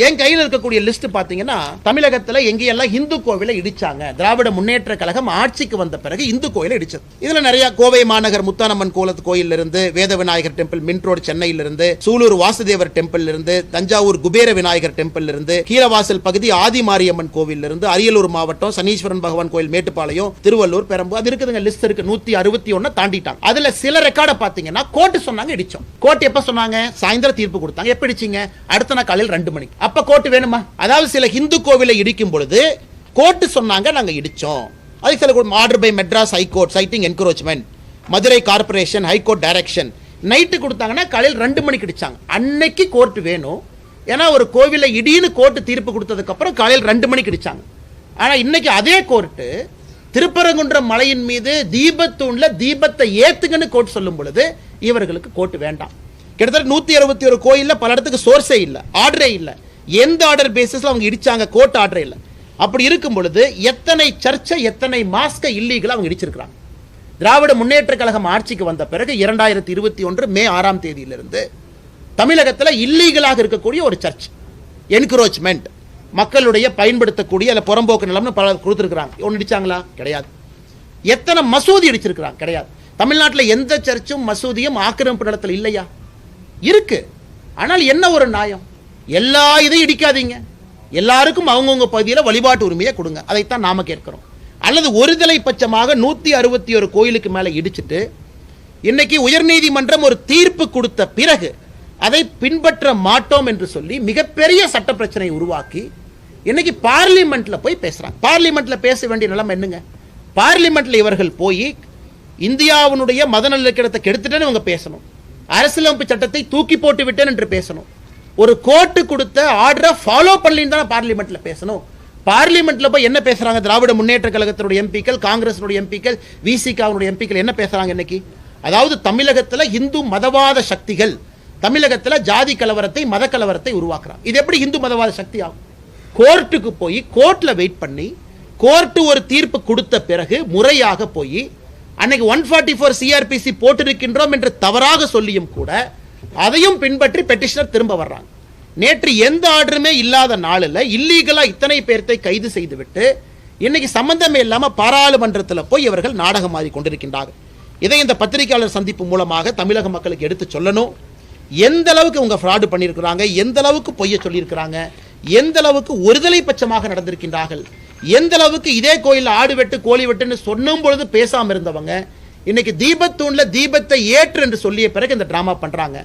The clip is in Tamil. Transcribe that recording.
என் கையில் இருக்கக்கூடிய லிஸ்ட் பார்த்தீங்கன்னா தமிழகத்தில் எங்கேயெல்லாம் இந்து கோவிலை இடிச்சாங்க திராவிட முன்னேற்ற கழகம் ஆட்சிக்கு வந்த பிறகு இந்து கோயிலை இடிச்சது. இதுல நிறைய கோவை மாநகர் முத்தானம்மன் கோலத்து கோயில் இருந்து வேத விநாயகர் டெம்பிள் மின் ரோடு சென்னையில சூலூர் வாசுதேவர் டெம்பிள் இருந்து தஞ்சாவூர் குபேர விநாயகர் டெம்பிள் இருந்து கீழவாசல் பகுதி ஆதி மாரியம்மன் கோவில் இருந்து அரியலூர் மாவட்டம் சனீஸ்வரன் பகவான் கோயில் மேட்டுப்பாளையம் திருவள்ளூர் பெரம்பு அது இருக்குதுங்க லிஸ்ட் இருக்கு. நூத்தி அறுபத்தி ஒன்னு தாண்டிட்டாங்க. அதுல சில ரெக்கார்டை பார்த்தீங்கன்னா கோர்ட்டு சொன்னாங்க இடிச்சோம். கோர்ட் எப்ப சொன்னாங்க? சாயந்தரம் தீர்ப்பு கொடுத்தாங்க. எப்ப இடிச்சிங்க? அடுத்த நாள் காலையில் ரெண்டு மணிக்கு. அப்ப கோர்ட் வேணுமா? அதாவது சில இந்து கோவிலை இடிக்கும் பொழுது கோர்ட்டு சொன்னாங்க நாங்கள் இடித்தோம் அதுக்கு சில order by Madras high court citing encroachment Madurai corporation high court direction night கொடுத்தாங்கன்னா காலையில் ரெண்டு மணிக்கு அடித்தாங்க அன்னைக்கு கோர்ட் வேணும். ஏன்னா ஒரு கோவிலில் இடின்னு கோர்ட்டு தீர்ப்பு கொடுத்ததுக்கப்புறம் காலையில் ரெண்டு மணிக்கு இடிச்சாங்க. ஆனால் இன்னைக்கு அதே கோர்ட்டு திருப்பரங்குன்றம் மலையின் மீது தீபத்தூண்ல தீபத்தை ஏத்துங்கன்னு கோர்ட் சொல்லும் பொழுது இவர்களுக்கு கோர்ட் வேண்டாம். கிட்டத்தட்ட நூற்றி அறுபத்தி ஒரு கோயிலில் பல இடத்துக்கு சோர்ஸே இல்லை ஆர்டரே இல்லை. எந்த ஆர்டர் பேசிஸில் அவங்க இடிச்சாங்க? கோர்ட் ஆர்டர் இல்லை. அப்படி இருக்கும் பொழுது எத்தனை சர்ச்சை எத்தனை மாஸ்க இல்லீகலாக அவங்க இடிச்சிருக்கிறாங்க? திராவிட முன்னேற்ற கழகம் ஆட்சிக்கு வந்த பிறகு இரண்டாயிரத்தி இருபத்தி ஒன்று மே ஆறாம் தேதியிலிருந்து தமிழகத்தில் இல்லீகலாக இருக்கக்கூடிய ஒரு சர்ச் என்க்ரோச்மெண்ட் மக்களுடைய பயன்படுத்தக்கூடிய அல்ல புறம்போக்கு நிலம்னு பல கொடுத்துருக்குறாங்க. ஒன்று இடிச்சாங்களா? கிடையாது. எத்தனை மசூதி இடிச்சிருக்கிறாங்க? கிடையாது. தமிழ்நாட்டில் எந்த சர்ச்சும் மசூதியும் ஆக்கிரமிப்பு நிலத்தில் இல்லையா? இருக்கு. ஆனால் என்ன ஒரு நியாயம்? எல்லா இதையும் இடிக்காதீங்க. எல்லாருக்கும் அவங்கவுங்க பகுதியில் வழிபாட்டு உரிமையை கொடுங்க. அதைத்தான் நாம கேட்கிறோம். அல்லது ஒருதலை பட்சமாக நூத்தி அறுபத்தி ஒரு கோயிலுக்கு மேலே இடிச்சிட்டு இன்னைக்கு உயர்நீதிமன்றம் ஒரு தீர்ப்பு கொடுத்த பிறகு அதை பின்பற்ற மாட்டோம் என்று சொல்லி மிகப்பெரிய சட்ட பிரச்சனையை உருவாக்கி இன்னைக்கு பார்லிமெண்ட்ல போய் பேசுறாங்க. பார்லிமெண்ட்ல பேச வேண்டிய நிலைமை என்னங்க? பார்லிமெண்ட்ல இவர்கள் போய் இந்தியாவினுடைய மத நல்லிணக்கத்தை கெடுத்துட்டேன்னு இவங்க பேசணும். அரசியலமைப்பு சட்டத்தை தூக்கி போட்டு விட்டேன் என்று பேசணும். ஒரு கோர்ட்டு கொடுத்த ஆர்டரை ஃபாலோ பண்ணலின்னு தானே பார்லிமெண்ட்ல பேசணும். பார்லிமெண்ட்ல போய் என்ன பேசுறாங்க? திராவிட முன்னேற்ற கழகத்தினுடைய எம்பிக்கள் காங்கிரஸினுடைய எம்பிக்கள் விசிகாவுடைய எம்பிக்கள் என்ன பேசுறாங்க இன்னைக்கு? அதாவது தமிழகத்தில் இந்து மதவாத சக்திகள் தமிழகத்தில் ஜாதி கலவரத்தை மத கலவரத்தை உருவாக்குறாங்க. இது எப்படி இந்து மதவாத சக்தி ஆகும்? கோர்ட்டுக்கு போய் கோர்ட்டில் வெயிட் பண்ணி கோர்ட்டு ஒரு தீர்ப்பு கொடுத்த பிறகு முறையாக போய் அன்னைக்கு ஒன் ஃபார்ட்டி ஃபோர் சிஆர்பிசி போட்டிருக்கின்றோம் என்று தவறாக சொல்லியும் கூட அதையும் பின்பற்றி பெட்டிஷனர் திரும்ப வர்றாங்க. நேற்று எந்த ஆர்டருமே இல்லாத நாளில் இல்லீகலாக இத்தனை பேர்த்தை கைது செய்துவிட்டு இன்னைக்கு சம்பந்தமே இல்லாமல் பாராளுமன்றத்தில் போய் இவர்கள் நாடகம் ஆடி கொண்டிருக்கின்றார்கள். இதை இந்த பத்திரிகையாளர் சந்திப்பு மூலமாக தமிழக மக்களுக்கு எடுத்து சொல்லணும். எந்த அளவுக்கு இவங்க ஃப்ராடு பண்ணியிருக்கிறாங்க எந்த அளவுக்கு பொய்ய சொல்லியிருக்கிறாங்க எந்த அளவுக்கு ஒருதலை பட்சமாக நடந்திருக்கின்றார்கள் எந்த அளவுக்கு இதே கோயிலில் ஆடு வெட்டு கோழி வெட்டுன்னு சொன்னும் பொழுது பேசாமல் இருந்தவங்க இன்னைக்கு தீபத்தூண்ல தீபத்தை ஏற்று என்று சொல்லிய பிறகு இந்த டிராமா பண்றாங்க.